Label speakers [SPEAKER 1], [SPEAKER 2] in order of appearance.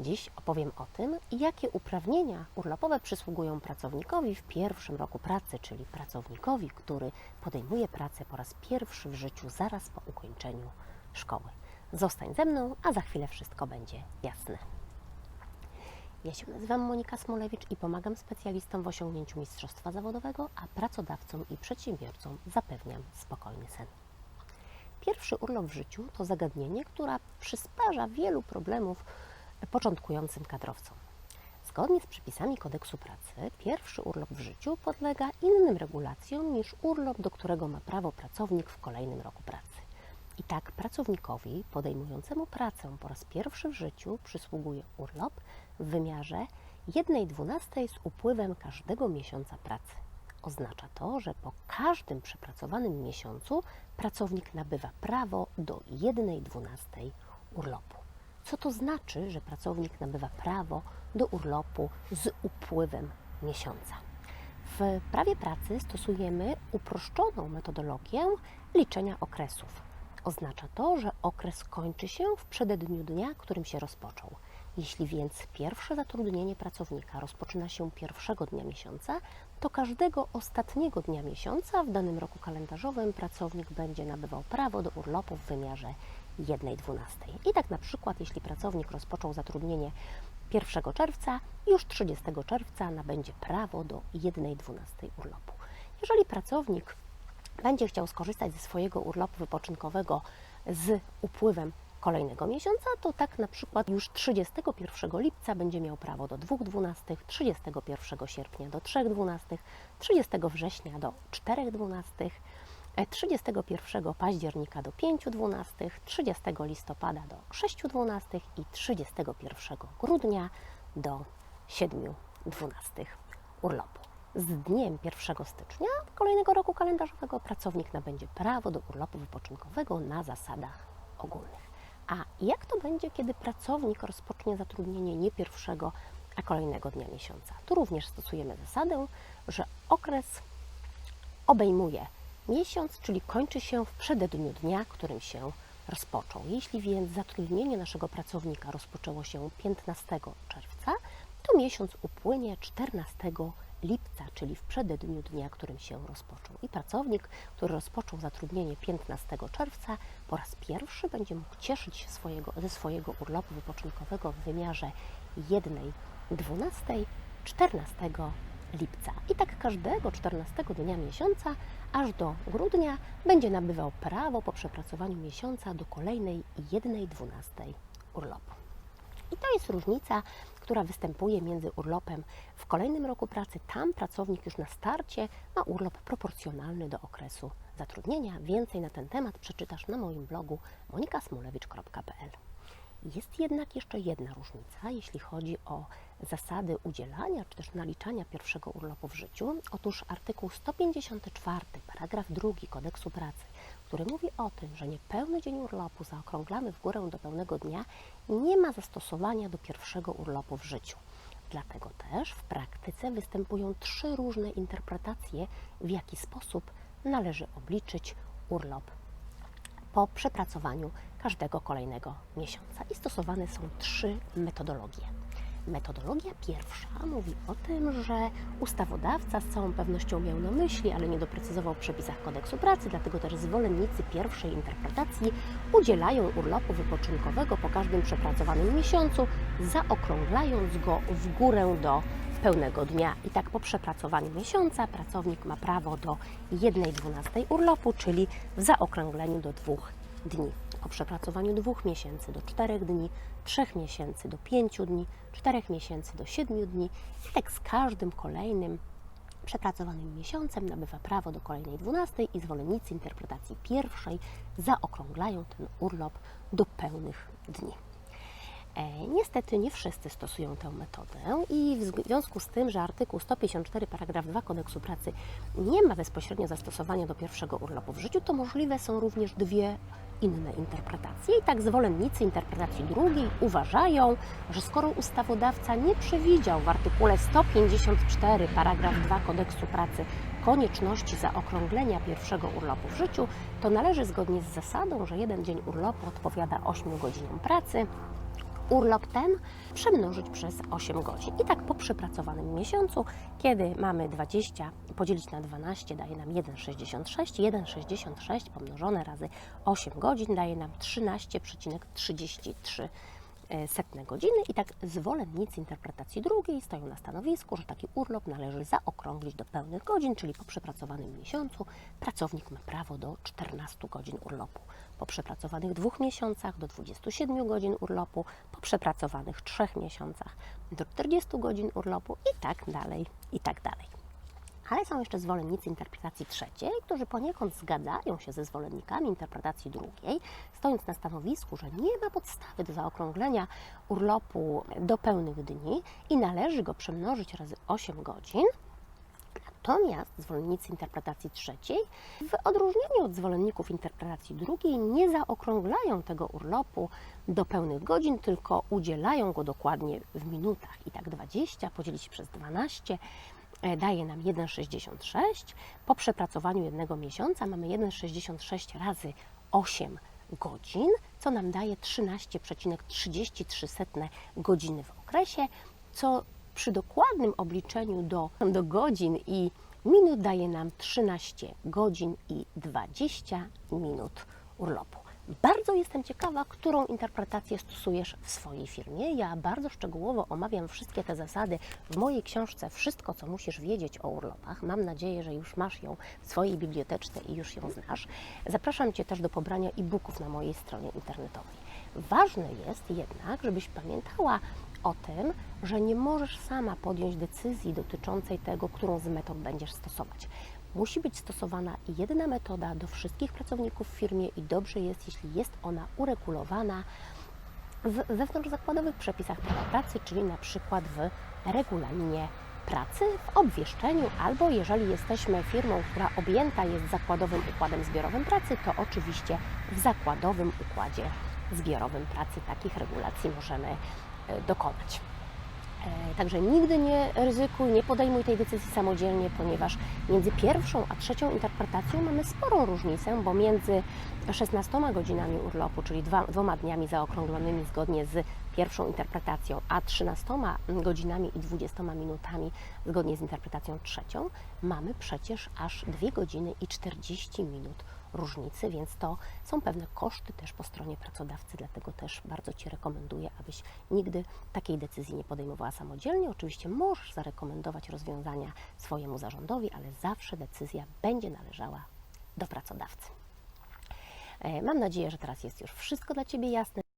[SPEAKER 1] Dziś opowiem o tym, jakie uprawnienia urlopowe przysługują pracownikowi w pierwszym roku pracy, czyli pracownikowi, który podejmuje pracę po raz pierwszy w życiu zaraz po ukończeniu szkoły. Zostań ze mną, a za chwilę wszystko będzie jasne. Ja się nazywam Monika Smolewicz i pomagam specjalistom w osiągnięciu mistrzostwa zawodowego, a pracodawcom i przedsiębiorcom zapewniam spokojny sen. Pierwszy urlop w życiu to zagadnienie, które przysparza wielu problemów początkującym kadrowcom. Zgodnie z przepisami kodeksu pracy, pierwszy urlop w życiu podlega innym regulacjom niż urlop, do którego ma prawo pracownik w kolejnym roku pracy. I tak pracownikowi podejmującemu pracę po raz pierwszy w życiu przysługuje urlop w wymiarze 1,12 z upływem każdego miesiąca pracy. Oznacza to, że po każdym przepracowanym miesiącu pracownik nabywa prawo do 1,12 urlopu. Co to znaczy, że pracownik nabywa prawo do urlopu z upływem miesiąca? W prawie pracy stosujemy uproszczoną metodologię liczenia okresów. Oznacza to, że okres kończy się w przededniu dnia, którym się rozpoczął. Jeśli więc pierwsze zatrudnienie pracownika rozpoczyna się pierwszego dnia miesiąca, to każdego ostatniego dnia miesiąca w danym roku kalendarzowym pracownik będzie nabywał prawo do urlopu w wymiarze 1,12. I tak na przykład, jeśli pracownik rozpoczął zatrudnienie 1 czerwca, już 30 czerwca nabędzie prawo do 1,12 urlopu. Jeżeli pracownik będzie chciał skorzystać ze swojego urlopu wypoczynkowego z upływem kolejnego miesiąca, to tak na przykład już 31 lipca będzie miał prawo do 2,12, 31 sierpnia do 3,12, 30 września do 4,12, 31 października do 5,12, 30 listopada do 6,12 i 31 grudnia do 7,12 urlopu. Z dniem 1 stycznia kolejnego roku kalendarzowego pracownik nabędzie prawo do urlopu wypoczynkowego na zasadach ogólnych. A jak to będzie, kiedy pracownik rozpocznie zatrudnienie nie pierwszego, a kolejnego dnia miesiąca? Tu również stosujemy zasadę, że okres obejmuje miesiąc, czyli kończy się w przededniu dnia, którym się rozpoczął. Jeśli więc zatrudnienie naszego pracownika rozpoczęło się 15 czerwca, to miesiąc upłynie 14 lipca, czyli w przededniu dnia, którym się rozpoczął. I pracownik, który rozpoczął zatrudnienie 15 czerwca, po raz pierwszy będzie mógł cieszyć się swojego, ze swojego urlopu wypoczynkowego w wymiarze 1,12 14 lipca. I tak każdego 14 dnia miesiąca aż do grudnia będzie nabywał prawo po przepracowaniu miesiąca do kolejnej 1,12 urlopu. I to jest różnica, która występuje między urlopem w kolejnym roku pracy. Tam pracownik już na starcie ma urlop proporcjonalny do okresu zatrudnienia. Więcej na ten temat przeczytasz na moim blogu monikasmulewicz.pl. Jest jednak jeszcze jedna różnica, jeśli chodzi o zasady udzielania czy też naliczania pierwszego urlopu w życiu. Otóż artykuł 154, paragraf 2 kodeksu pracy, który mówi o tym, że niepełny dzień urlopu zaokrąglamy w górę do pełnego dnia, nie ma zastosowania do pierwszego urlopu w życiu. Dlatego też w praktyce występują trzy różne interpretacje, w jaki sposób należy obliczyć urlop po przepracowaniu każdego kolejnego miesiąca. I stosowane są trzy metodologie. Metodologia pierwsza mówi o tym, że ustawodawca z całą pewnością miał na myśli, ale nie doprecyzował w przepisach kodeksu pracy, dlatego też zwolennicy pierwszej interpretacji udzielają urlopu wypoczynkowego po każdym przepracowanym miesiącu, zaokrąglając go w górę do pełnego dnia. I tak po przepracowaniu miesiąca pracownik ma prawo do 1,12 urlopu, czyli w zaokrągleniu do dwóch dni. Po przepracowaniu dwóch miesięcy do czterech dni, trzech miesięcy do pięciu dni, czterech miesięcy do siedmiu dni i tak z każdym kolejnym przepracowanym miesiącem nabywa prawo do kolejnej dwunastej i zwolennicy interpretacji pierwszej zaokrąglają ten urlop do pełnych dni. E, niestety nie wszyscy stosują tę metodę i w związku z tym, że artykuł 154 paragraf 2 kodeksu pracy nie ma bezpośrednio zastosowania do pierwszego urlopu w życiu, to możliwe są również dwie inne interpretacje. I tak zwolennicy interpretacji drugiej uważają, że skoro ustawodawca nie przewidział w artykule 154 paragraf 2 kodeksu pracy konieczności zaokrąglenia pierwszego urlopu w życiu, to należy zgodnie z zasadą, że jeden dzień urlopu odpowiada 8 godzinom pracy, urlop ten przemnożyć przez 8 godzin. I tak po przepracowanym miesiącu, kiedy mamy 20 podzielić na 12 daje nam 1,66, 1,66 pomnożone razy 8 godzin daje nam 13,33 e, setne godziny i tak zwolennicy interpretacji drugiej stoją na stanowisku, że taki urlop należy zaokrąglić do pełnych godzin, czyli po przepracowanym miesiącu pracownik ma prawo do 14 godzin urlopu, po przepracowanych dwóch miesiącach do 27 godzin urlopu, po przepracowanych trzech miesiącach do 40 godzin urlopu i tak dalej, i tak dalej. Ale są jeszcze zwolennicy interpretacji trzeciej, którzy poniekąd zgadzają się ze zwolennikami interpretacji drugiej, stojąc na stanowisku, że nie ma podstawy do zaokrąglenia urlopu do pełnych dni i należy go przemnożyć razy 8 godzin. Natomiast zwolennicy interpretacji trzeciej, w odróżnieniu od zwolenników interpretacji drugiej, nie zaokrąglają tego urlopu do pełnych godzin, tylko udzielają go dokładnie w minutach. I tak 20 podzielić przez 12 e, daje nam 1,66. Po przepracowaniu jednego miesiąca mamy 1,66 razy 8 godzin, co nam daje 13,33 godziny w okresie, co przy dokładnym obliczeniu do, do godzin i minut daje nam 13 godzin i 20 minut urlopu. Bardzo jestem ciekawa, którą interpretację stosujesz w swojej firmie. Ja bardzo szczegółowo omawiam wszystkie te zasady w mojej książce Wszystko, co musisz wiedzieć o urlopach. Mam nadzieję, że już masz ją w swojej biblioteczce i już ją znasz. Zapraszam Cię też do pobrania e-booków na mojej stronie internetowej. Ważne jest jednak, żebyś pamiętała o tym, że nie możesz sama podjąć decyzji dotyczącej tego, którą z metod będziesz stosować. Musi być stosowana jedna metoda do wszystkich pracowników w firmie i dobrze jest, jeśli jest ona uregulowana w wewnątrzzakładowych przepisach prawa pracy, czyli na przykład w regulaminie pracy, w obwieszczeniu, albo jeżeli jesteśmy firmą, która objęta jest zakładowym układem zbiorowym pracy, to oczywiście w zakładowym układzie zbiorowym pracy takich regulacji możemy e, dokonać. E, Także nigdy nie ryzykuj, nie podejmuj tej decyzji samodzielnie, ponieważ między pierwszą a trzecią interpretacją mamy sporą różnicę, bo między 16 godzinami urlopu, czyli dwoma dniami zaokrąglonymi zgodnie z pierwszą interpretacją, a 13 godzinami i 20 minutami zgodnie z interpretacją trzecią, mamy przecież aż 2 godziny i 40 minut różnicy, więc to są pewne koszty też po stronie pracodawcy, dlatego też bardzo Ci rekomenduję, abyś nigdy takiej decyzji nie podejmowała samodzielnie. Oczywiście możesz zarekomendować rozwiązania swojemu zarządowi, ale zawsze decyzja będzie należała do pracodawcy. E, Mam nadzieję, że teraz jest już wszystko dla Ciebie jasne.